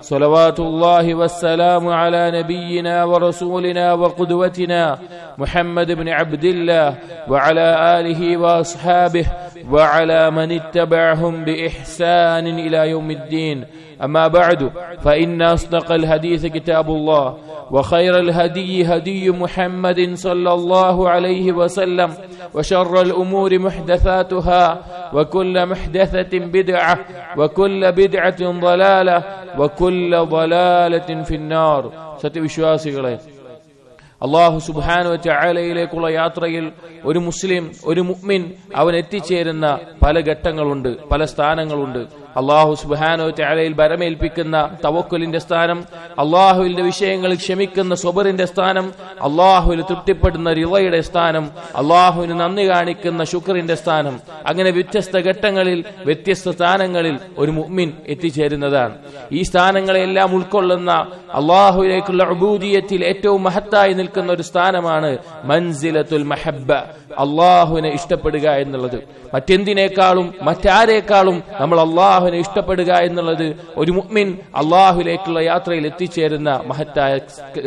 صلوات الله والسلام على نبينا ورسولنا وقدوتنا محمد بن عبد الله وعلى آله وأصحابه وعلى من اتبعهم باحسان الى يوم الدين اما بعد فان اصدق الحديث كتاب الله وخير الهدي هدي محمد صلى الله عليه وسلم وشر الامور محدثاتها وكل محدثه بدعه وكل بدعه ضلاله وكل ضلاله في النار സത്യവിശ്വാസികളെ അള്ളാഹു സുബാനു ചായാലയിലേക്കുള്ള യാത്രയിൽ ഒരു മുസ്ലിം ഒരു മുഅ്മിൻ അവൻ എത്തിച്ചേരുന്ന പല ഘട്ടങ്ങളുണ്ട് പല സ്ഥാനങ്ങളുണ്ട്. അള്ളാഹു സുബാനോ ചാലയിൽ ഭരമേൽപ്പിക്കുന്ന തവക്കുലിന്റെ സ്ഥാനം അള്ളാഹുവിന്റെ വിഷയങ്ങളിൽ ക്ഷമിക്കുന്ന സ്വബറിന്റെ സ്ഥാനം അള്ളാഹുവിൽ തൃപ്തിപ്പെടുന്ന റിളയുടെ സ്ഥാനം അള്ളാഹുവിന് നന്ദി കാണിക്കുന്ന ശുക്രിന്റെ സ്ഥാനം. അങ്ങനെ വ്യത്യസ്ത ഘട്ടങ്ങളിൽ വ്യത്യസ്ത സ്ഥാനങ്ങളിൽ ഒരു മുഅ്മിൻ എത്തിച്ചേരുന്നതാണ്. ഈ സ്ഥാനങ്ങളെല്ലാം ഉൾക്കൊള്ളുന്ന അള്ളാഹുവിലേക്കുള്ള അബൂദിയത്തിൽ ഏറ്റവും മഹത്തായി നിൽക്കുന്ന ഒരു സ്ഥാനമാണ് മൻസിലത്തുൽ മഹബ്ബ അള്ളാഹുവിനെ ഇഷ്ടപ്പെടുക എന്നുള്ളത്. മറ്റെന്തിനേക്കാളും മറ്റാരേക്കാളും നമ്മൾ അള്ളാഹുവിനെ ഇഷ്ടപ്പെടുക എന്നുള്ളത് ഒരു മുഅ്മിൻ അള്ളാഹുലേക്കുള്ള യാത്രയിൽ എത്തിച്ചേരുന്ന മഹത്തായ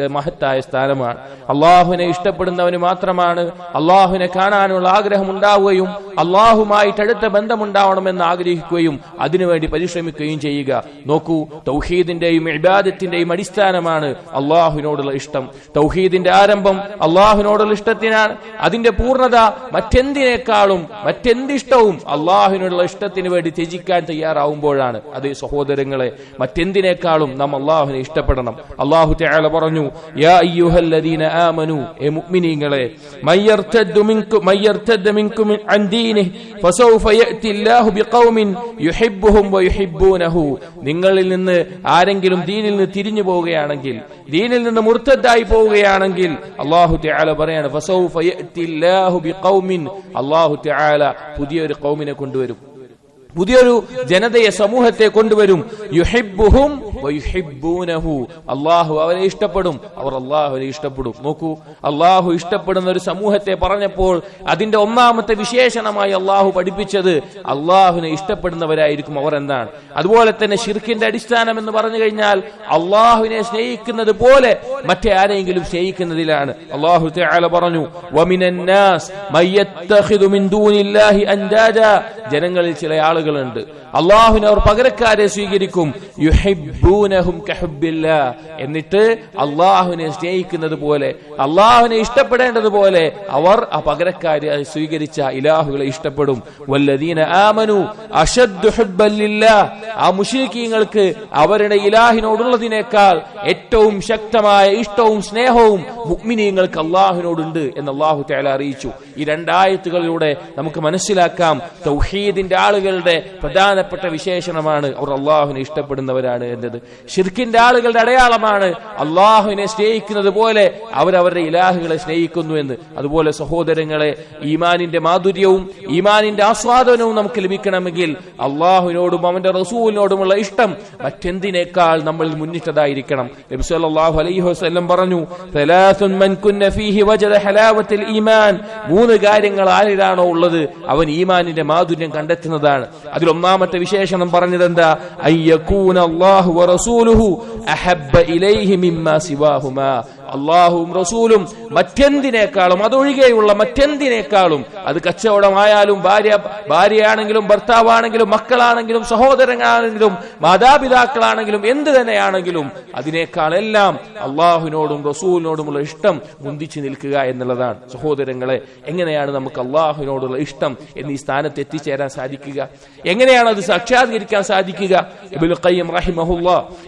മഹത്തായ സ്ഥാനമാണ്. അള്ളാഹുവിനെ ഇഷ്ടപ്പെടുന്നവന് മാത്രമാണ് അള്ളാഹുവിനെ കാണാനുള്ള ആഗ്രഹം ഉണ്ടാവുകയും അള്ളാഹുമായിട്ട് അടുത്ത ബന്ധമുണ്ടാവണമെന്ന് ആഗ്രഹിക്കുകയും അതിനുവേണ്ടി പരിശ്രമിക്കുകയും ചെയ്യുക. നോക്കൂ തൗഹീദിന്റെയും ഇബാദത്തിന്റെയും അടിസ്ഥാനമാണ് അള്ളാഹുവിനോടുള്ള ഇഷ്ടം. തൗഹീദിന്റെ ആരംഭം അള്ളാഹുവിനോടുള്ള ഇഷ്ടത്തിനാണ്. അതിന്റെ പൂർണത മറ്റെന്തിനേക്കാളും മറ്റെന്തിഷ്ടവും അള്ളാഹുവിനുള്ള ഇഷ്ടത്തിന് വേണ്ടി ത്യജിക്കാൻ തയ്യാറാവുമ്പോഴാണ് അത് സഹോദരങ്ങളെ മറ്റെന്തിനേക്കാളും നാം അള്ളാഹുവിനെ ഇഷ്ടപ്പെടണം. അള്ളാഹു തആല പറഞ്ഞു യാ അയ്യുഹല്ലദീന എ മുഅ്മിനീങ്ങളെ മയ്യർതദ്ദു ഫസൗഫ നിങ്ങളിൽ നിന്ന് ആരെങ്കിലും ദീനിൽ നിന്ന് തിരിഞ്ഞു പോവുകയാണെങ്കിൽ ദീനിൽ നിന്ന് മുർത്തദ്ദായി പോവുകയാണെങ്കിൽ അള്ളാഹു തആല പറയാണ് ഫസൗഫ ബിഖൗമിൻ. അള്ളാഹു തആല പുതിയൊരു കൗമിനെ കൊണ്ടുവരും. പുതിയൊരു ജനതയെ സമൂഹത്തെ കൊണ്ടുവരും. യുഹിബുഹും അള്ളാഹു അവരെ ഇഷ്ടപ്പെടും. അവർ അള്ളാഹുവിനെ ഇഷ്ടപ്പെടും. നോക്കൂ അള്ളാഹു ഇഷ്ടപ്പെടുന്ന ഒരു സമൂഹത്തെ പറഞ്ഞപ്പോൾ അതിന്റെ ഒന്നാമത്തെ വിശേഷണമായി അള്ളാഹു പഠിപ്പിച്ചത് അള്ളാഹുവിനെ ഇഷ്ടപ്പെടുന്നവരായിരിക്കും അവർ എന്താണ് അതുപോലെ തന്നെ ഷിർക്കിന്റെ അടിസ്ഥാനം എന്ന് പറഞ്ഞു കഴിഞ്ഞാൽ അള്ളാഹുവിനെ സ്നേഹിക്കുന്നത് പോലെ മറ്റേ ആരെങ്കിലും സ്നേഹിക്കുന്നതിലാണ്. അള്ളാഹു പറഞ്ഞു ജനങ്ങളിൽ ചില ആളുകളുണ്ട്. അള്ളാഹുവിനെ അവർ പകരക്കാരെ സ്വീകരിക്കും. എന്നിട്ട് അള്ളാഹുവിനെ സ്നേഹിക്കുന്നത് പോലെ അള്ളാഹുവിനെ ഇഷ്ടപ്പെടേണ്ടതുപോലെ അവർ ആ പകരക്കാരെ സ്വീകരിച്ച ഇലാഹുകളെ ഇഷ്ടപ്പെടും. വല്ലദീന ആമനു അഷദ് ആ മുശ്രിക്കീങ്ങൾക്ക് അവരുടെ ഇലാഹിനോടുള്ളതിനേക്കാൾ ഏറ്റവും ശക്തമായ ഇഷ്ടവും സ്നേഹവും മുഗ്മിനീങ്ങൾക്ക് അള്ളാഹുവിനോടുണ്ട് എന്ന് അള്ളാഹു തേല അറിയിച്ചു. ഈ രണ്ടായത്തുകളിലൂടെ നമുക്ക് മനസ്സിലാക്കാം തൗഹീദിന്റെ ആളുകളുടെ പ്രധാനപ്പെട്ട വിശേഷണമാണ് അവർ അള്ളാഹുവിനെ ഇഷ്ടപ്പെടുന്നവരാണ് എന്നത്. ഷിർക്കിന്റെ ആളുകളുടെ അടയാളമാണ് അള്ളാഹുവിനെ സ്നേഹിക്കുന്നത് പോലെ അവരവരുടെ ഇലാഹുകളെ സ്നേഹിക്കുന്നു എന്ന്. അതുപോലെ സഹോദരങ്ങളെ ഈമാനിന്റെ മാധുര്യവും ഈമാനിന്റെ ആസ്വാദനവും നമുക്ക് ലഭിക്കണമെങ്കിൽ അള്ളാഹുവിനോടും അവന്റെ റസൂലിനോടുമുള്ള ഇഷ്ടം. മറ്റെന്തിനേക്കാൾ നമ്മൾ മുന്നിട്ടതായിരിക്കണം. നബി സല്ലല്ലാഹു അലൈഹി വസല്ലം പറഞ്ഞു "സലാസുൻ മൻ ഫീഹി വജദ ഹലാവത്തുൽ ഈമാൻ. മൂന്ന് കാര്യങ്ങൾ ആരിലാണോ ഉള്ളത്? അവൻ ഈമാനിന്റെ മാധുര്യം കണ്ടെത്തുന്നതാണ്. അതിൽ ഒന്നാമത്തെ വിശേഷണം പറഞ്ഞത് എന്താ അയ്യക്കൂന അള്ളാഹുവും റസൂലും മറ്റെന്തിനേക്കാളും അതൊഴികെയുള്ള മറ്റെന്തിനേക്കാളും അത് കച്ചവടമായാലും ഭാര്യ ഭാര്യയാണെങ്കിലും ഭർത്താവാണെങ്കിലും മക്കളാണെങ്കിലും സഹോദരങ്ങളാണെങ്കിലും മാതാപിതാക്കളാണെങ്കിലും എന്ത് തന്നെയാണെങ്കിലും അതിനേക്കാളെല്ലാം അള്ളാഹുവിനോടും റസൂലിനോടുമുള്ള ഇഷ്ടം മുന്തിച്ചു നിൽക്കുക എന്നുള്ളതാണ്. സഹോദരങ്ങളെ എങ്ങനെയാണ് നമുക്ക് അള്ളാഹുവിനോടുള്ള ഇഷ്ടം എന്നീ സ്ഥാനത്ത് എത്തിച്ചേരാൻ സാധിക്കുക? എങ്ങനെയാണ് അത് സാക്ഷാത്കരിക്കാൻ സാധിക്കുക?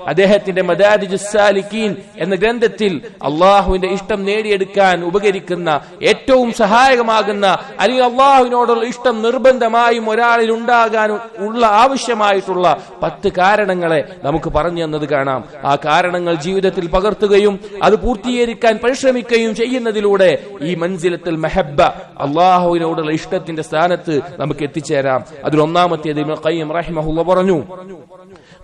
അദ്ദേഹത്തിന്റെ മദാരിജ് സാലിക്കീൻ എന്ന ഗ്രന്ഥത്തിൽ അള്ളാഹുവിന്റെ ഇഷ്ടം നേടിയെടുക്കാൻ ഉപകരിക്കുന്ന ഏറ്റവും സഹായകമാകുന്ന അല്ലെങ്കിൽ അള്ളാഹുവിനോടുള്ള ഇഷ്ടം നിർബന്ധമായും ഒരാളിൽ ഉണ്ടാകാൻ ഉള്ള ആവശ്യമായിട്ടുള്ള പത്ത് കാരണങ്ങളെ നമുക്ക് പറഞ്ഞു തന്നത് കാണാം. ആ കാരണങ്ങൾ ജീവിതത്തിൽ പകർത്തുകയും അത് പൂർത്തീകരിക്കാൻ പരിശ്രമിക്കുകയും ചെയ്യുന്നതിലൂടെ ഈ മൻസിലത്തിൽ മെഹബ അള്ളാഹുവിനോടുള്ള ഇഷ്ടത്തിന്റെ സ്ഥാനത്ത് നമുക്ക് എത്തിച്ചേരാം. അതിലൊന്നാമത്തേത് റഹിമഹുല്ല പറഞ്ഞു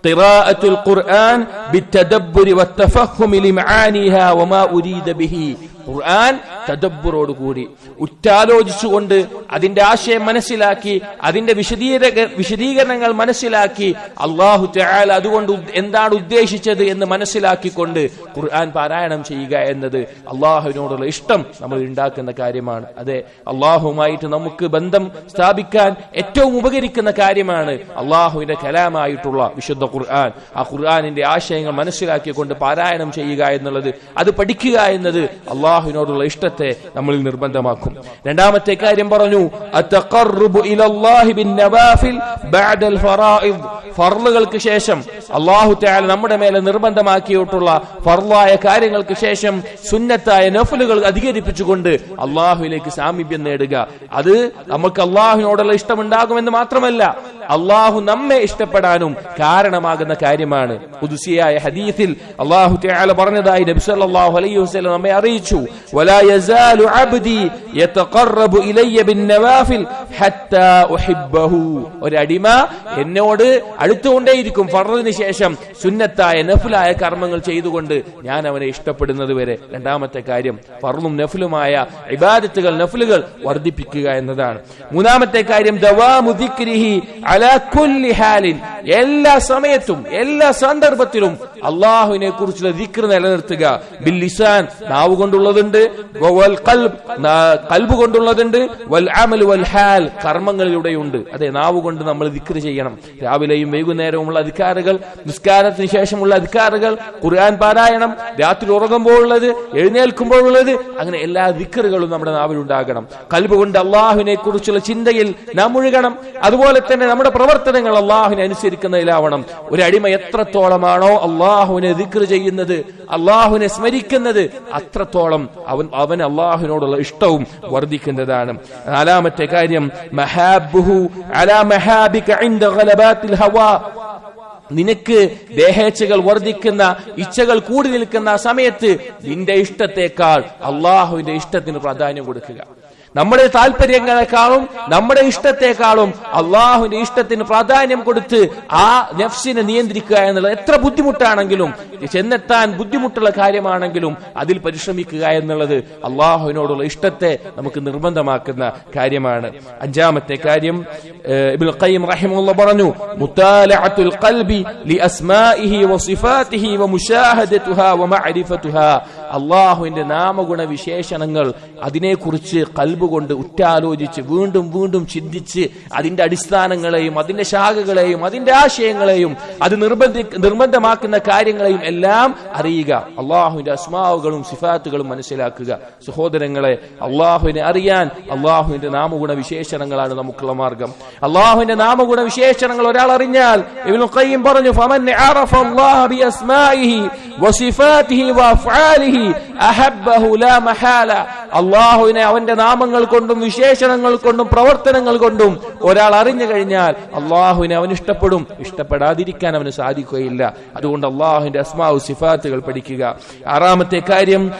ഖിറാഅത്തുൽ ഖുർആൻ ബിത്തദബ്ബുരി വത്തഫഹുമി لمعانيها وما وما أريد به ഖുർആൻ തദബ്ബറോട് കൂടി. ഉറ്റാലോചിച്ചുകൊണ്ട് അതിന്റെ ആശയം മനസ്സിലാക്കി അതിന്റെ വിശദീക വിശദീകരണങ്ങൾ മനസ്സിലാക്കി അള്ളാഹു തആല അതുകൊണ്ട് എന്താണ് ഉദ്ദേശിച്ചത് എന്ന് മനസ്സിലാക്കിക്കൊണ്ട് ഖുർആൻ പാരായണം ചെയ്യുക എന്നത് അള്ളാഹുവിനോടുള്ള ഇഷ്ടം നമ്മൾ ഉണ്ടാക്കുന്ന കാര്യമാണ്. അതെ അള്ളാഹുമായിട്ട് നമുക്ക് ബന്ധം സ്ഥാപിക്കാൻ ഏറ്റവും ഉപകരിക്കുന്ന കാര്യമാണ് അള്ളാഹുവിന്റെ കലാമായിട്ടുള്ള വിശുദ്ധ ഖുർആൻ. ആ ഖുർആനിന്റെ ആശയങ്ങൾ മനസ്സിലാക്കിക്കൊണ്ട് പാരായണം ചെയ്യുക എന്നുള്ളത് അത് പഠിക്കുക എന്നത് അള്ളാഹുവിനോടുള്ള ഇഷ്ടത്തെ നമ്മളിൽ നിർബന്ധമാക്കും. രണ്ടാമത്തെ കാര്യം പറഞ്ഞു ഫർളുകൾക്ക് ശേഷം അള്ളാഹു തആല നമ്മുടെ മേലെ നിർബന്ധമാക്കിയിട്ടുള്ള ഫർളായ കാര്യങ്ങൾക്ക് ശേഷം സുന്നത്തായ നഫലുകൾ അധികരിപ്പിച്ചുകൊണ്ട് അള്ളാഹുവിലേക്ക് സാമീപ്യം നേടുക. അത് നമുക്ക് അള്ളാഹുവിനോടുള്ള ഇഷ്ടമുണ്ടാകുമെന്ന് മാത്രമല്ല അള്ളാഹു നമ്മെ ഇഷ്ടപ്പെടാനും കാരണമാകുന്ന കാര്യമാണ്. പുതുസിയായ ഹദീസിൽ അള്ളാഹു തആല പറഞ്ഞതായി നബി സല്ലല്ലാഹു അലൈഹി വസ്ലം നമ്മെ അറിയിച്ചു. വലാ യസാലു അബ്ദി يتقرب ഇലയ്യ بالنوافل ഹത്താ ഉഹിബ്ബഹു ഒരടിമ എന്നോട് അടുത്തുകൊണ്ടേയിരിക്കും. ഫറദിന് ശേഷം സുന്നത്തായ നഫിലായ കർമ്മങ്ങൾ ചെയ്തുകൊണ്ട് ഞാൻ അവനെ ഇഷ്ടപ്പെടുന്നത് വരെ. രണ്ടാമത്തെ കാര്യം ഫർളും നഫിലുമായ ഇബാദത്തുകൾ നഫിലുകൾ വർദ്ധിപ്പിക്കുക എന്നതാണ്. മൂന്നാമത്തെ കാര്യം അലാ കുല്ലി ഹാലിൻ. എല്ലാ സമയത്തും എല്ലാ സന്ദർഭത്തിലും അള്ളാഹുവിനെ കുറിച്ചുള്ള ദിക്ർ നിലനിർത്തുക. ബിൽ ലിസാൻ നാവ് കൊണ്ടുള്ളതുണ്ട് കൽബ് കൊണ്ടുള്ളതുണ്ട്. വൽ അമൽ വൽ ഹാൽ കർമ്മങ്ങളിലൂടെയുണ്ട്. അതെ നാവ് കൊണ്ട് നമ്മൾ ദിക്ർ ചെയ്യണം. രാവിലെയും വൈകുന്നേരവുമുള്ള അധികാരങ്ങൾ നിസ്കാരത്തിന് ശേഷമുള്ള അധികാരങ്ങൾ ഖുർആൻ പാരായണം രാത്രി ഉറങ്ങുമ്പോഴുള്ളത് എഴുന്നേൽക്കുമ്പോഴുള്ളത് അങ്ങനെ എല്ലാ ദിക്കറുകളും നമ്മുടെ നാവിലുണ്ടാകണം. കൽബ് കൊണ്ട് അള്ളാഹുവിനെ കുറിച്ചുള്ള ചിന്തയിൽ നാം മുഴുകണം. അതുപോലെ തന്നെ നമ്മുടെ പ്രവർത്തനങ്ങൾ അള്ളാഹുവിനെ അനുസരിക്കുന്നതിലാവണം. ഒരു അടിമ എത്രത്തോളമാണോ അള്ളാഹുവിനെ ദിക്ർ ചെയ്യുന്നത് അള്ളാഹുവിനെ സ്മരിക്കുന്നത് അത്രത്തോളം അവൻ അവൻ അള്ളാഹുവിനോടുള്ള ഇഷ്ടവും വർദ്ധിക്കുന്നതാണ്. നാലാമത്തെ കാര്യം മഹാബുഹു അലാ മഹാബിക ഇൻദ ഗലബാത്തിൽ ഹവാ. നിനക്ക് ദേഹേച്ഛകൾ വർദ്ധിക്കുന്ന ഇച്ഛകൾ കൂടി നിൽക്കുന്ന സമയത്ത് നിന്റെ ഇഷ്ടത്തെക്കാൾ അള്ളാഹുവിന്റെ ഇഷ്ടത്തിന് പ്രാധാന്യം കൊടുക്കുക. നമ്മുടെ താല്പര്യങ്ങളെക്കാളും നമ്മുടെ ഇഷ്ടത്തെക്കാളും അള്ളാഹുവിന്റെ ഇഷ്ടത്തിന് പ്രാധാന്യം കൊടുത്ത് ആ നഫ്സിനെ നിയന്ത്രിക്കുക എന്നുള്ളത് എത്ര ബുദ്ധിമുട്ടാണെങ്കിലും ചെന്നെത്താൻ ബുദ്ധിമുട്ടുള്ള കാര്യമാണെങ്കിലും അതിൽ പരിശ്രമിക്കുക എന്നുള്ളത് അള്ളാഹുവിനോടുള്ള ഇഷ്ടത്തെ നമുക്ക് നിർബന്ധമാക്കുന്ന കാര്യമാണ്. അഞ്ചാമത്തെ കാര്യം ഇബ്നുൽ ഖയ്യിം റഹിമഹുള്ള പറഞ്ഞു മുത്താലഅത്തുൽ ഖൽബി ലിഅസ്മാഇഹി വസിഫാതിഹി വമുശാഹദതുഹാ വമഅരിഫതുഹാ അള്ളാഹുവിന്റെ നാമഗുണ വിശേഷണങ്ങൾ അതിനെക്കുറിച്ച് കൽബ് കൊണ്ട് ഉറ്റാലോചിച്ച് വീണ്ടും വീണ്ടും ചിന്തിച്ച് അതിന്റെ അടിസ്ഥാനങ്ങളെയും അതിന്റെ ശാഖകളെയും അതിന്റെ ആശയങ്ങളെയും അത് നിർബന്ധി നിർബന്ധമാക്കുന്ന കാര്യങ്ങളെയും എല്ലാം അറിയുക. അള്ളാഹുവിന്റെ അസ്മാവുകളും സിഫാത്തുകളും മനസ്സിലാക്കുക. സഹോദരങ്ങളെ അള്ളാഹുവിനെ അറിയാൻ അള്ളാഹുവിന്റെ നാമഗുണ വിശേഷണങ്ങളാണ് നമുക്കുള്ള മാർഗം. അള്ളാഹുവിന്റെ നാമഗുണ വിശേഷണങ്ങൾ ഒരാൾ അറിഞ്ഞാൽ പറഞ്ഞു അള്ളാഹുവിനെ അവന്റെ നാമങ്ങൾ കൊണ്ടും വിശേഷണങ്ങൾ കൊണ്ടും പ്രവർത്തനങ്ങൾ കൊണ്ടും ഒരാൾ അറിഞ്ഞു കഴിഞ്ഞാൽ അള്ളാഹുവിനെ അവൻ ഇഷ്ടപ്പെടും. ഇഷ്ടപ്പെടാതിരിക്കാൻ അവന് സാധിക്കുകയില്ല. അതുകൊണ്ട് അള്ളാഹുവിന്റെ അസ്മാവ് സിഫാത്തുകൾ പഠിക്കുക. ആറാമത്തെ കാര്യം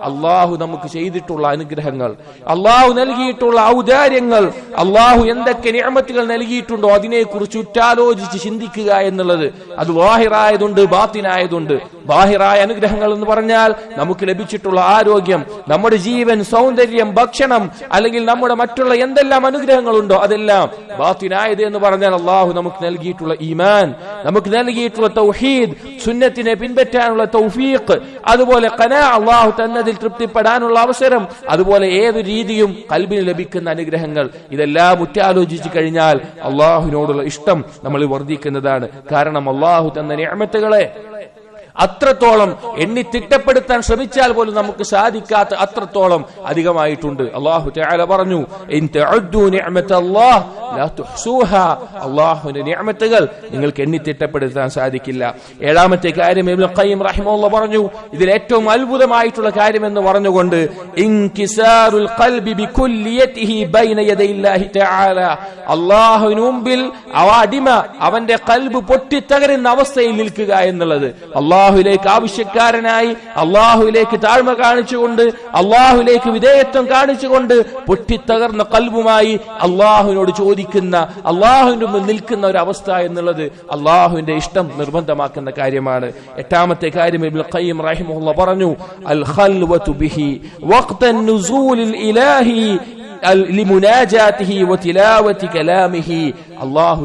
അള്ളാഹു നമുക്ക് ചെയ്തിട്ടുള്ള അനുഗ്രഹങ്ങൾ അള്ളാഹു നൽകിയിട്ടുള്ള ഔദാര്യങ്ങൾ അള്ളാഹു എന്തൊക്കെ നിയമത്തുകൾ നൽകിയിട്ടുണ്ടോ അതിനെക്കുറിച്ച് ഉറ്റാലോചിച്ച് ചിന്തിക്കുക എന്നുള്ളത്. അത് വാഹിറായതുണ്ട് ബാത്തിനായതുണ്ട്. ബാഹിറായ അനുഗ്രഹങ്ങൾ എന്ന് പറഞ്ഞാൽ നമുക്ക് ലഭിച്ചിട്ടുള്ള ആരോഗ്യം നമ്മുടെ ജീവൻ സൗന്ദര്യം ഭക്ഷണം അല്ലെങ്കിൽ നമ്മുടെ മറ്റുള്ള എന്തെല്ലാം അനുഗ്രഹങ്ങളുണ്ടോ അതെല്ലാം ബാത്തിനായത് എന്ന് പറഞ്ഞാൽ അള്ളാഹു നമുക്ക് നൽകിയിട്ടുള്ള ഈമാൻ നമുക്ക് നൽകിയിട്ടുള്ള തൗഹീദ് സുന്നത്തിനെ പിൻപറ്റാനുള്ള തൗഫീഖ് അതുപോലെ കന അള്ളാഹു തന്നതിൽ തൃപ്തിപ്പെടാനുള്ള അവസരം അതുപോലെ ഏത് രീതിയും കൽബിന് ലഭിക്കുന്ന അനുഗ്രഹങ്ങൾ. ഇതെല്ലാം ഉറ്റാലോചിച്ച് കഴിഞ്ഞാൽ അള്ളാഹുവിനോടുള്ള ഇഷ്ടം നമ്മൾ വർദ്ധിക്കുന്നതാണ്. കാരണം അള്ളാഹു തന്ന നിയമത്തുകളെ അത്രത്തോളം എണ്ണി തിട്ടപ്പെടുത്താൻ ശ്രമിച്ചാൽ പോലും നമുക്ക് സാധിക്കാത്ത അത്രത്തോളം അധികമായിട്ടുണ്ട്. അള്ളാഹു തആല പറഞ്ഞു ഇൻ നിഅമതല്ലാഹ് ലാ തുഹ്സൂഹാ. നിങ്ങൾക്ക് എണ്ണി തിട്ടപ്പെടുത്താൻ സാധിക്കില്ല. ഏഴാമത്തെ കാര്യം ഇബ്നു ഖയ്യിം റഹിമഹുള്ള പറഞ്ഞു ഇതിൽ ഏറ്റവും അത്ഭുതമായിട്ടുള്ള കാര്യം എന്ന് പറഞ്ഞുകൊണ്ട് ഇൻകിസാറുൽ ഖൽബി ബികുല്ലിയതിഹി ബൈന യദൈല്ലാഹി തആല. അള്ളാഹുവിന് മുമ്പിൽ അവ അടിമ അവന്റെ കൽബ് പൊട്ടിത്തകരുന്ന അവസ്ഥയിൽ നിൽക്കുക എന്നുള്ളത്. അള്ളാഹുലേക്ക് ആവശ്യക്കാരനായി അള്ളാഹുലേക്ക് താഴ്മ കാണിച്ചുകൊണ്ട് അള്ളാഹുലേക്ക് വിധേയത്വം കാണിച്ചുകൊണ്ട് പൊട്ടിത്തകർന്ന കൽബുമായി അള്ളാഹുവിനോട് ചോദിക്കുന്ന അള്ളാഹുവിന്റെ മുന്നിൽ നിൽക്കുന്ന ഒരു അവസ്ഥ എന്നുള്ളത് അള്ളാഹുവിന്റെ ഇഷ്ടം നിർബന്ധമാക്കുന്ന കാര്യമാണ്. എട്ടാമത്തെ കാര്യം ഇബ്നു ഖയ്യിം റഹിമഹുള്ള പറഞ്ഞു അൽ ഖൽവതു ബിഹി വഖ്തൻ നുസൂലിൽ ഇലാഹി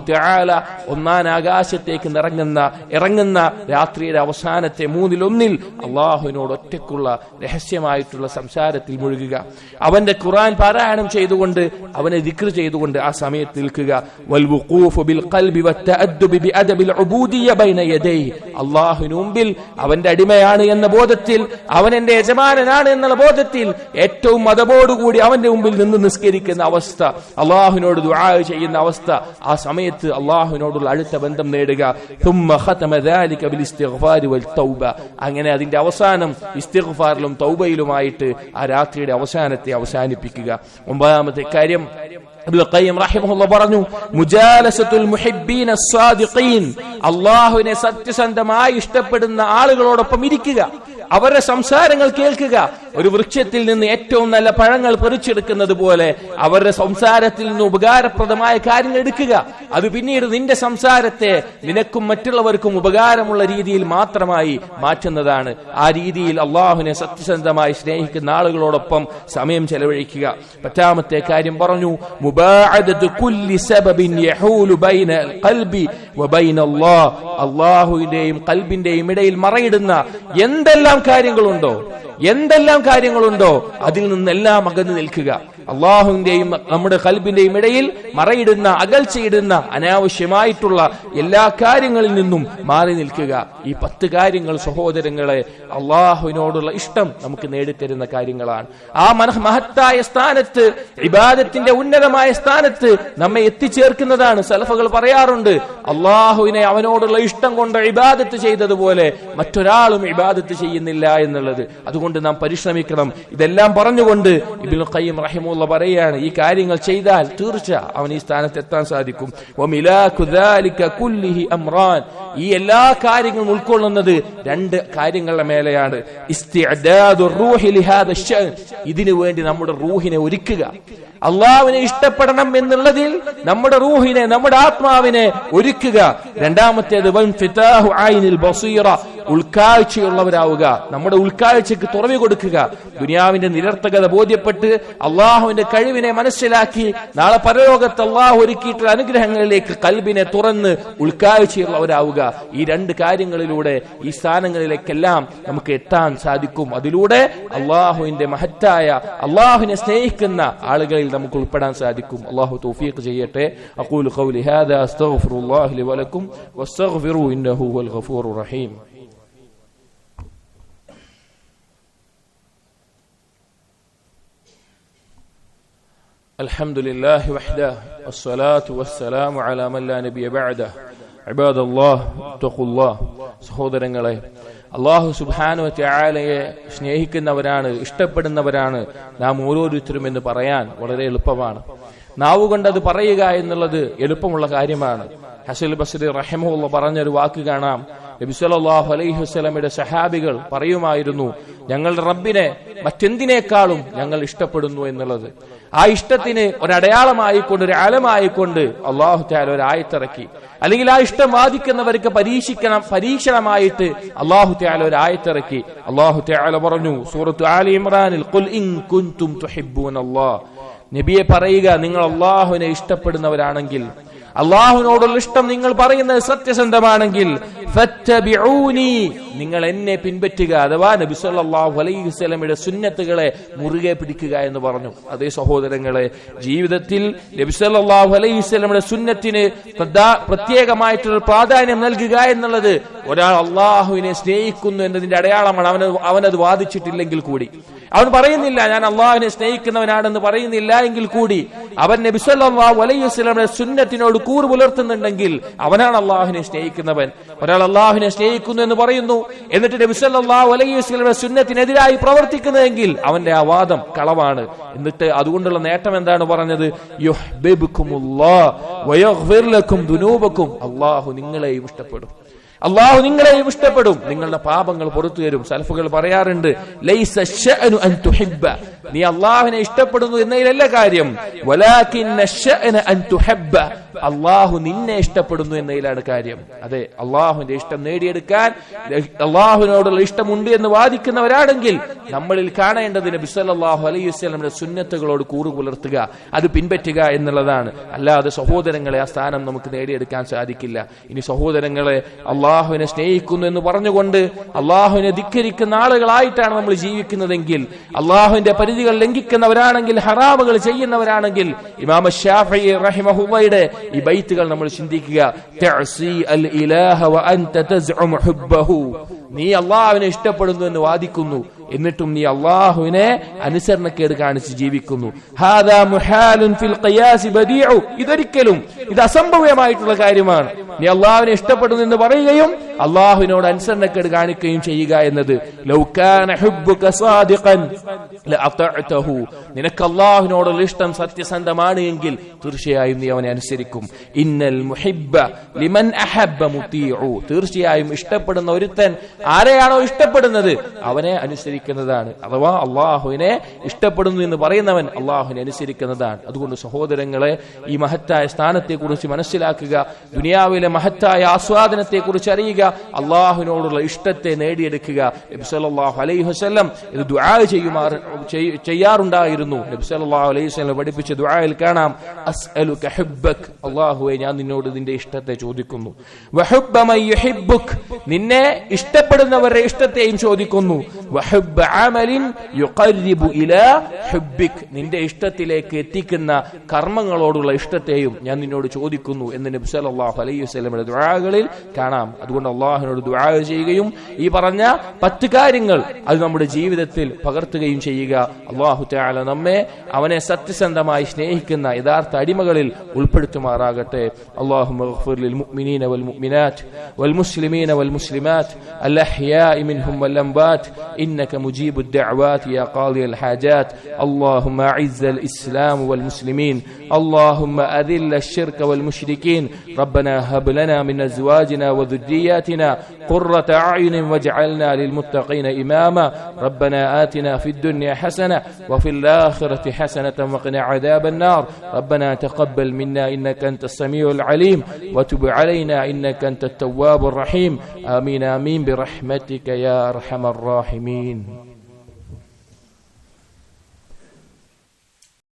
തആല ഒന്നാൻ ആകാശത്തേക്ക് ഇറങ്ങുന്ന ഇറങ്ങുന്ന രാത്രിയുടെ അവസാനത്തെ മൂന്നിലൊന്നിൽ അള്ളാഹുവിനോട് ഒറ്റക്കുള്ള രഹസ്യമായിട്ടുള്ള സംസാരത്തിൽ മുഴുകുക. അവന്റെ ഖുറാൻ പാരായണം ചെയ്തുകൊണ്ട് അവനെ ദിക്ർ ചെയ്തുകൊണ്ട് ആ സമയത്ത് നിൽക്കുക. അള്ളാഹുവിന് മുമ്പിൽ അവന്റെ അടിമയാണ് എന്ന ബോധത്തിൽ അവൻ എന്റെ യജമാനനാണ് എന്നുള്ള ബോധത്തിൽ ഏറ്റവും മതബോടുകൂടി അവന്റെ മുമ്പിൽ നിന്ന് നിസ്കരിക്കുന്ന അവസ്ഥ അള്ളാഹുവിനോട് ദുആ ചെയ്യുന്ന അവസ്ഥ ആ സമയത്ത് അള്ളാഹുവിനോടുള്ള അടുത്ത ബന്ധം നേടുക. അങ്ങനെ അതിന്റെ അവസാനം ഇസ്തിഗ്ഫാറിലും തൗബയിലുമായിട്ട് ആ രാത്രിയുടെ അവസാനത്തെ അവസാനിപ്പിക്കുക. ഒമ്പതാമത്തെ കാര്യം പറഞ്ഞു അള്ളാഹുവിനെ സത്യസന്ധമായി ഇഷ്ടപ്പെടുന്ന ആളുകളോടൊപ്പം ഇരിക്കുക. അവരുടെ സംസാരങ്ങൾ കേൾക്കുക. ഒരു വൃക്ഷത്തിൽ നിന്ന് ഏറ്റവും നല്ല പഴങ്ങൾ പറിച്ചെടുക്കുന്നത് പോലെ അവരുടെ സംസാരത്തിൽ നിന്ന് ഉപകാരപ്രദമായ കാര്യങ്ങൾ എടുക്കുക. അത് പിന്നീട് നിന്റെ സംസാരത്തെ നിനക്കും മറ്റുള്ളവർക്കും ഉപകാരമുള്ള രീതിയിൽ മാത്രമായി മാറ്റുന്നതാണ്. ആ രീതിയിൽ അള്ളാഹുവിനെ സത്യസന്ധമായി സ്നേഹിക്കുന്ന ആളുകളോടൊപ്പം സമയം ചെലവഴിക്കുക. പറ്റാമത്തെ കാര്യം പറഞ്ഞു അള്ളാഹുവിന്റെയും കൽബിന്റെയും ഇടയിൽ മറയിടുന്ന എന്തെല്ലാം കാര്യങ്ങളുണ്ടോ? എന്തെല്ലാം കാര്യങ്ങളുണ്ടോ അതിൽ നിന്നെല്ലാം അകന്നു നിൽക്കുക. അള്ളാഹുവിന്റെയും നമ്മുടെ കൽബിന്റെയും ഇടയിൽ മറയിടുന്ന അകൽച്ചയിടുന്ന അനാവശ്യമായിട്ടുള്ള എല്ലാ കാര്യങ്ങളിൽ നിന്നും മാറി നിൽക്കുക. ഈ പത്ത് കാര്യങ്ങൾ സഹോദരങ്ങളെ അള്ളാഹുവിനോടുള്ള ഇഷ്ടം നമുക്ക് നേടിത്തരുന്ന കാര്യങ്ങളാണ്. ആ മനഃ മഹത്തായ സ്ഥാനത്ത് ഇബാദത്തിന്റെ ഉന്നതമായ സ്ഥാനത്ത് നമ്മെ എത്തിച്ചേർക്കുന്നതാണ് സലഫകൾ പറയാറുണ്ട്. അള്ളാഹുവിനെ അവനോടുള്ള ഇഷ്ടം കൊണ്ട് ഇബാദത്ത് ചെയ്തതുപോലെ മറ്റൊരാളും ഇബാദത്ത് ചെയ്യുന്നില്ല എന്നുള്ളത്. അതുകൊണ്ട് അതുകൊണ്ട് നാം പരിശ്രമിക്കണം. ഇതെല്ലാം പറഞ്ഞുകൊണ്ട് ഇബിൻ ഖയ്യം റഹിമുള്ള പറയുകയാണ് ഈ കാര്യങ്ങൾ ചെയ്താൽ തീർച്ച അവൻ ഈ സ്ഥാനത്ത് എത്താൻ സാധിക്കും ഈ എല്ലാ കാര്യങ്ങളും ഉൾക്കൊള്ളുന്നത് രണ്ട് കാര്യങ്ങളുടെ മേലെയാണ്. ഇതിനു വേണ്ടി നമ്മുടെ റൂഹിനെ ഒരുക്കുക. അള്ളാവിനെ ഇഷ്ടപ്പെടണം എന്നുള്ളതിൽ നമ്മുടെ റൂഹിനെ നമ്മുടെ ആത്മാവിനെ ഒരുക്കുക. രണ്ടാമത്തേത് ഉൾക്കാഴ്ചയുള്ളവരാവുക. നമ്മുടെ ഉൾക്കാഴ്ചക്ക് തുറവി കൊടുക്കുക. ദുനിയാവിന്റെ നിരർത്ഥകത ബോധ്യപ്പെട്ട് അള്ളാഹുവിന്റെ കഴിവിനെ മനസ്സിലാക്കി നാളെ പരലോകത്ത് അള്ളാഹു ഒരുക്കിയിട്ടുള്ള അനുഗ്രഹങ്ങളിലേക്ക് കൽബിനെ തുറന്ന് ഉൾക്കാഴ്ചയുള്ളവരാവുക. ഈ രണ്ട് കാര്യങ്ങളിലൂടെ ഈ സ്ഥാനങ്ങളിലേക്കെല്ലാം നമുക്ക് എത്താൻ സാധിക്കും. അതിലൂടെ അള്ളാഹുവിന്റെ മഹത്തായ അള്ളാഹുവിനെ സ്നേഹിക്കുന്ന ആളുകളിൽ നമുക്ക് ഉൾപ്പെടാൻ സാധിക്കും. അള്ളാഹു തൗഫീഖ് ചെയ്യട്ടെ. അഖൂലു ഖൗലി ഹാദാ അസ്തഗ്ഫിറുല്ലാഹി ലി വലക്കും വസ്തഗ്ഫിറു ഇന്നഹു ഹുവൽ ഗഫൂറുർ റഹീം. الحمد لله وحده والصلاة والسلام على من لا نبي بعده عباد الله اتقوا الله സഹോദരങ്ങളെ അള്ളാഹു സുബാനു ത്യാലയെ സ്നേഹിക്കുന്നവരാണ് ഇഷ്ടപ്പെടുന്നവരാണ് നാം ഓരോരുത്തരും എന്ന് പറയാൻ വളരെ എളുപ്പമാണ് നാവ് കൊണ്ട് അത് പറയുക എന്നുള്ളത് എളുപ്പമുള്ള കാര്യമാണ് ഹസുൽ ബസ്രി റഹമുള്ള പറഞ്ഞൊരു വാക്ക് കാണാം നബിസ്വല്ലാഹു അലൈഹി വസ്ലമയുടെ സഹാബികൾ പറയുമായിരുന്നു ഞങ്ങളുടെ റബ്ബിനെ മറ്റെന്തിനേക്കാളും ഞങ്ങൾ ഇഷ്ടപ്പെടുന്നു എന്നുള്ളത്. ആ ഇഷ്ടത്തിന് ഒരടയാളമായിക്കൊണ്ട് ഒരു ആലമായിക്കൊണ്ട് അള്ളാഹു താല ഒരു ആയത്തിറക്കി അല്ലെങ്കിൽ ആ ഇഷ്ടം വാദിക്കുന്നവർക്ക് പരീക്ഷിക്കണം പരീക്ഷണമായിട്ട് അള്ളാഹു താല ഒരു ആയത്തിറക്കി അള്ളാഹു താല പറഞ്ഞു സൂറത്ത് ആലി ഇമ്രാനിൽ ഖുൽ ഇൻ കുൻതും നബിയെ പറയുക നിങ്ങൾ അള്ളാഹുവിനെ ഇഷ്ടപ്പെടുന്നവരാണെങ്കിൽ അള്ളാഹുവിനോടുള്ള ഇഷ്ടം നിങ്ങൾ പറയുന്നത് സത്യസന്ധമാണെങ്കിൽ നിങ്ങൾ എന്നെ പിൻപറ്റുക അഥവാ നബി സല്ലല്ലാഹു അലൈഹി വസല്ലമയുടെ സുന്നത്തുകളെ മുറുകെ പിടിക്കുക എന്ന് പറഞ്ഞു. അതേ സഹോദരങ്ങളെ ജീവിതത്തിൽ നബി സല്ലല്ലാഹു അലൈഹി വസല്ലമയുടെ സുന്നത്തിന് പ്രത്യേകമായിട്ടുള്ള പ്രാധാന്യം നൽകുക എന്നുള്ളത് ഒരാൾ അള്ളാഹുവിനെ സ്നേഹിക്കുന്നു എന്നതിന്റെ അടയാളമാണ് അവന് അവനത് വാദിച്ചിട്ടില്ലെങ്കിൽ കൂടി. അവൻ പറയുന്നില്ല ഞാൻ അള്ളാഹുവിനെ സ്നേഹിക്കുന്നവനാണെന്ന് പറയുന്നില്ല എങ്കിൽ കൂടി. അവൻ നബി സല്ലല്ലാഹു അലൈഹി വസല്ലമയുടെ സുന്നത്തിനോട് കൂറ് പുലർത്തുന്നുണ്ടെങ്കിൽ അവനാണ് അള്ളാഹുവിനെ സ്നേഹിക്കുന്നവൻ. ഒരാൾ അള്ളാഹുവിനെ സ്നേഹിക്കുന്നു എന്ന് പറയുന്നു. എന്നിട്ട് നബി സല്ലല്ലാഹു അലൈഹി വസല്ലമയുടെ സുന്നത്തിനെതിരായി പ്രവർത്തിക്കുന്നതെങ്കിൽ അവന്റെ ആ വാദം കളവാണ്. എന്നിട്ട് അതുകൊണ്ടുള്ള നേട്ടം എന്താണ് പറഞ്ഞത്? അള്ളാഹു നിങ്ങളെയും ഇഷ്ടപ്പെടും. അള്ളാഹു നിങ്ങളെയും ഇഷ്ടപ്പെടും. നിങ്ങളുടെ പാപങ്ങൾ പുറത്തു തരും. സൽഫുകൾ പറയാറുണ്ട് നീ അള്ളാഹുവിനെ ഇഷ്ടപ്പെടുന്നു എന്നതിലല്ല കാര്യം. അള്ളാഹു നിന്നെ ഇഷ്ടപ്പെടുന്നു എന്നതിലാണ് കാര്യം. അതെ അള്ളാഹുവിന്റെ ഇഷ്ടം നേടിയെടുക്കാൻ അള്ളാഹുവിനോടുള്ള ഇഷ്ടമുണ്ട് എന്ന് വാദിക്കുന്നവരാണെങ്കിൽ നമ്മളിൽ കാണേണ്ടതിന് നബി സല്ലല്ലാഹു അലൈഹി വസ്ലമിന്റെ സുന്നത്തുകളോട് കൂറു പുലർത്തുക. അത് പിൻപറ്റുക എന്നുള്ളതാണ്. അല്ലാതെ സഹോദരങ്ങളെ ആ സ്ഥാനം നമുക്ക് നേടിയെടുക്കാൻ സാധിക്കില്ല. ഇനി സഹോദരങ്ങളെ അള്ളാഹുവിനെ സ്നേഹിക്കുന്നു എന്ന് പറഞ്ഞുകൊണ്ട് അള്ളാഹുവിനെ ധിക്കരിക്കുന്ന ആളുകളായിട്ടാണ് നമ്മൾ ജീവിക്കുന്നതെങ്കിൽ അള്ളാഹുവിന്റെ പരിധികൾ ലംഘിക്കുന്നവരാണെങ്കിൽ ഹറാമുകൾ ചെയ്യുന്നവരാണെങ്കിൽ ഇമാമ ഷാഫി റഹിമഹുബയുടെ ഈ ബൈത്തുകൾ നമ്മൾ ചിന്തിക്കുക നീ അള്ളാഹുവിനെ ഇഷ്ടപ്പെടുന്നു എന്ന് വാദിക്കുന്നു. എന്നിട്ടും നീ അള്ളാഹുവിനെ അനുസരണക്കേട് കാണിച്ച് ജീവിക്കുന്നു. ഇതൊരിക്കലും ഇത് അസംഭവ്യമായിട്ടുള്ള കാര്യമാണ്. നീ അള്ളാഹുവിനെ ഇഷ്ടപ്പെടുന്നു എന്ന് പറയുകയും അള്ളാഹുവിനോട് അനുസരണക്കേട് കാണിക്കുകയും ചെയ്യുക എന്നത്. നിനക്ക് അള്ളാഹുവിനോടുള്ള ഇഷ്ടം സത്യസന്ധമാണ് എങ്കിൽ തീർച്ചയായും നീ അവനെ അനുസരിക്കും. ഇന്നൽ മുഹിബ്ബ ലിമൻ തീർച്ചയായും ഇഷ്ടപ്പെടുന്ന ഒരുത്തൻ ആരെയാണോ ഇഷ്ടപ്പെടുന്നത്? അവനെ അനുസരിക്കുന്നതാണ്. അഥവാ അള്ളാഹുവിനെ ഇഷ്ടപ്പെടുന്നു എന്ന് പറയുന്നവൻ അള്ളാഹുവിനെ അനുസരിക്കുന്നതാണ്. അതുകൊണ്ട് സഹോദരങ്ങളെ ഈ മഹത്തായ സ്ഥാനത്തെക്കുറിച്ച് മനസ്സിലാക്കുക ദുനിയാവിലെ മഹത്തായ ആസ്വാദനത്തെക്കുറിച്ച് അറിയുക അള്ളാഹുവിനോടുള്ള ഇഷ്ടത്തെ നേടിയെടുക്കുക. നബി സല്ലല്ലാഹു അലൈഹി വസല്ലം ഇത് ദുആ ചെയ്യുമാർ ചെയ്- ചെയ്യാറുണ്ടായിരുന്നു. നബി സല്ലല്ലാഹു അലൈഹി വസ്ലം പഠിപ്പിച്ച ദുആയിൽ കാണാം അള്ളാഹുവെ ഞാൻ നിന്നോട് നിന്റെ ഇഷ്ടത്തെ ചോദിക്കുന്നു. വഹുബ്ബ നിന്നെ ഇഷ്ടപ്പെടുന്നവരുടെ ഇഷ്ടത്തെയും ചോദിക്കുന്നു. വഹുബ്ബ അമലിൻ യുഖർരിബു ഇലാ ഹുബ്ബിക് നിന്റെ ഇഷ്ടത്തിലേക്ക് എത്തിക്കുന്ന കർമ്മങ്ങളോടുള്ള ഇഷ്ടത്തെയും ഞാൻ നിന്നോട് ചോദിക്കുന്നു എന്ന് നബി സല്ലല്ലാഹു അലൈഹി വസല്ലമയുടെ ദുആകളിൽ കാണാം അതുകൊണ്ട് അള്ളാഹുവിനോട് ദുആ ചെയ്യുകയും ഈ പറഞ്ഞ പത്ത് കാര്യങ്ങൾ അത് നമ്മുടെ ജീവിതത്തിൽ പകർത്തുകയും ചെയ്യുക അള്ളാഹു തആല നമ്മെ അവനെ സത്യസന്ധമായി സ്നേഹിക്കുന്ന യഥാർത്ഥ അടിമകളിൽ ഉൾപ്പെടുത്തുമാറാകട്ടെ അള്ളാഹു للمؤمنين والمؤمنات والمسلمين والمسلمات الأحياء منهم والأموات مجيب الدعوات يا قاضي الحاجات. اللهم أعز الإسلام والمسلمين. اللهم أذل الشرك والمشركين. ربنا هب لنا من أزواجنا وذرياتنا قرة أعين واجعلنا للمتقين إماما. ربنا آتنا في الدنيا حسنة وفي الآخرة حسنة وقنا عذاب النار. ربنا تقبل منا إنك أنت السميع العليم. وتب علينا إنك أنت التواب الرحيم. آمين آمين برحمتك يا أرحم الراحمين.